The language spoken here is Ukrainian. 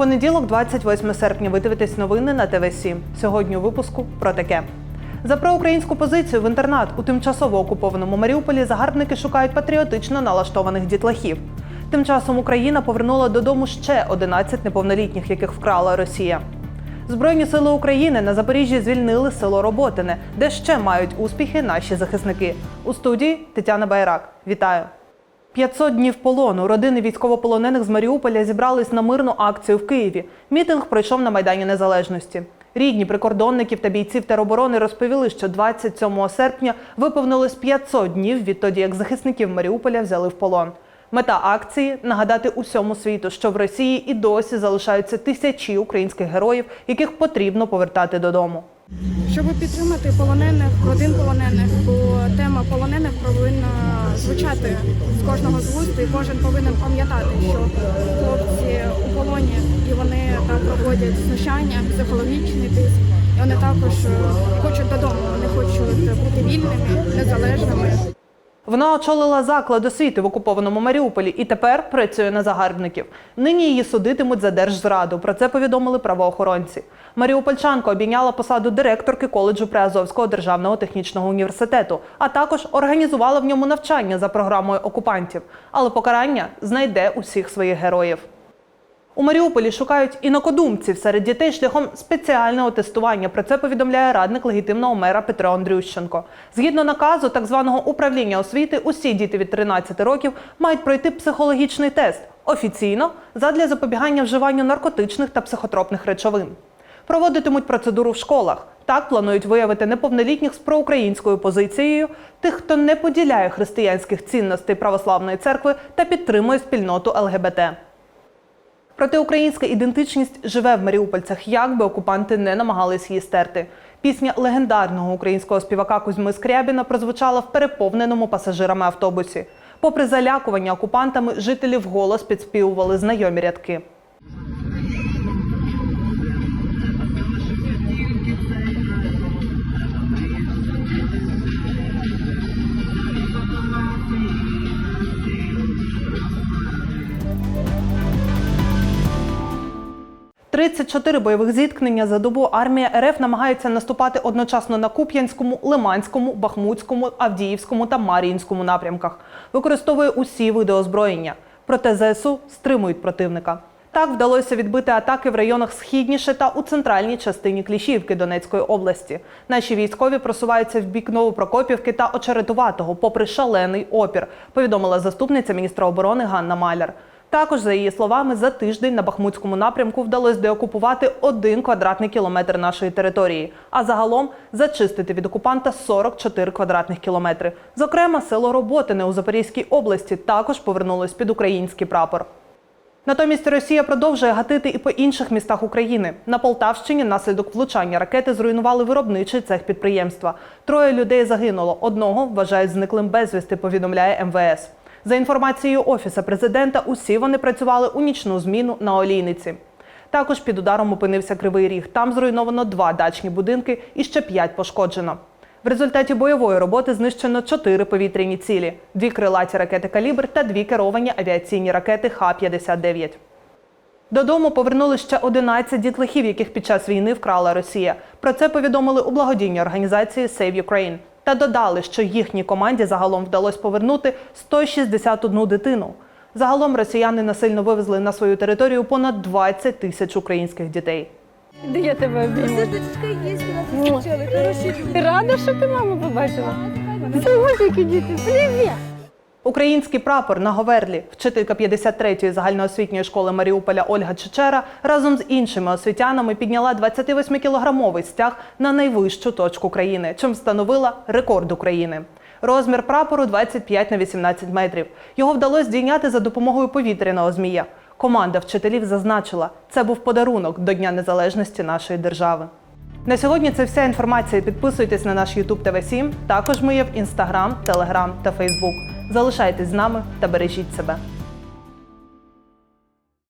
Понеділок, 28 серпня, ви дивитесь новини на ТВ 7 Сьогодні у випуску про таке. За проукраїнську позицію в інтернат у тимчасово окупованому Маріуполі загарбники шукають патріотично налаштованих дітлахів. Тим часом Україна повернула додому ще 11 неповнолітніх, яких вкрала Росія. Збройні сили України на Запоріжжі звільнили село Роботине, де ще мають успіхи наші захисники. У студії Тетяна Байрак. Вітаю! 500 днів полону. Родини військовополонених з Маріуполя зібрались на мирну акцію в Києві. Мітинг пройшов на Майдані Незалежності. Рідні прикордонників та бійців тероборони розповіли, що 27 серпня виповнилось 500 днів відтоді, як захисників Маріуполя взяли в полон. Мета акції нагадати усьому світу, що в Росії і досі залишаються тисячі українських героїв, яких потрібно повертати додому. щоб підтримати полонених, родин полонених, бо тема полонених повинна звучати з кожного з і кожен повинен пам'ятати, що хлопці у полоні і вони там проводять знущання, психологічний тиск. І вони також е, хочуть додому, вони хочуть бути вільними, незалежними. Вона очолила заклад освіти в окупованому Маріуполі і тепер працює на загарбників. Нині її судитимуть за держзраду. Про це повідомили правоохоронці. Маріупольчанка обійняла посаду директорки коледжу Приазовського державного технічного університету, а також організувала в ньому навчання за програмою окупантів. Але покарання знайде усіх своїх героїв. У Маріуполі шукають інакодумців серед дітей шляхом спеціального тестування. Про це повідомляє радник легітимного мера Петро Андрющенко. Згідно наказу так званого управління освіти, усі діти від 13 років мають пройти психологічний тест офіційно задля запобігання вживанню наркотичних та психотропних речовин. Проводитимуть процедуру в школах. Так планують виявити неповнолітніх з проукраїнською позицією, тих, хто не поділяє християнських цінностей православної церкви та підтримує спільноту ЛГБТ. Проте українська ідентичність живе в маріупольцях, як би окупанти не намагались її стерти. Пісня легендарного українського співака Кузьми Скрябіна прозвучала в переповненому пасажирами автобусі. Попри залякування окупантами, жителі вголос підспівували знайомі рядки. – 34 бойових зіткнення за добу армія РФ намагається наступати одночасно на Куп'янському, Лиманському, Бахмутському, Авдіївському та Мар'їнському напрямках. Використовує усі види озброєння. Проте ЗСУ стримують противника. Так вдалося відбити атаки в районах східніше та у центральній частині Кліщівки Донецької області. Наші військові просуваються в бік Новопрокопівки та Очеретуватого, попри шалений опір, повідомила заступниця міністра оборони Ганна Маляр. Також, за її словами, за тиждень на Бахмутському напрямку вдалося деокупувати один квадратний кілометр нашої території, а загалом зачистити від окупанта 44 квадратних кілометри. Зокрема, село Роботине у Запорізькій області також повернулось під український прапор. Натомість Росія продовжує гатити і по інших містах України. На Полтавщині наслідок влучання ракети зруйнували виробничий цех підприємства. Троє людей загинуло. Одного вважають зниклим безвісти, повідомляє МВС. За інформацією Офіса президента, усі вони працювали у нічну зміну на олійниці. Також під ударом опинився Кривий Ріг. Там зруйновано два дачні будинки і ще п'ять пошкоджено. В результаті бойової роботи знищено чотири повітряні цілі: дві крилаті ракети Калібр та дві керовані авіаційні ракети Х-59. Додому повернули ще 11 дітлахів, яких під час війни вкрала Росія. Про це повідомили у благодійній організації Save Ukraine. Та додали, що їхній команді загалом вдалося повернути 161 дитину. Загалом росіяни насильно вивезли на свою територію понад 20 тисяч українських дітей. Де я тебе обійму? Ти рада, що ти маму побачила? Це які діти, привіт! Український прапор на Говерлі, вчителька 53-ї загальноосвітньої школи Маріуполя Ольга Чечера разом з іншими освітянами підняла 28-кілограмовий стяг на найвищу точку країни, чим встановила рекорд України. Розмір прапору 25 на 18 метрів. Його вдалося здійняти за допомогою повітряного змія. Команда вчителів зазначила, це був подарунок до Дня Незалежності нашої держави. На сьогодні це вся інформація. Підписуйтесь на наш YouTube tv 7 Також ми є в Instagram, Telegram та Facebook. Залишайтесь з нами та бережіть себе.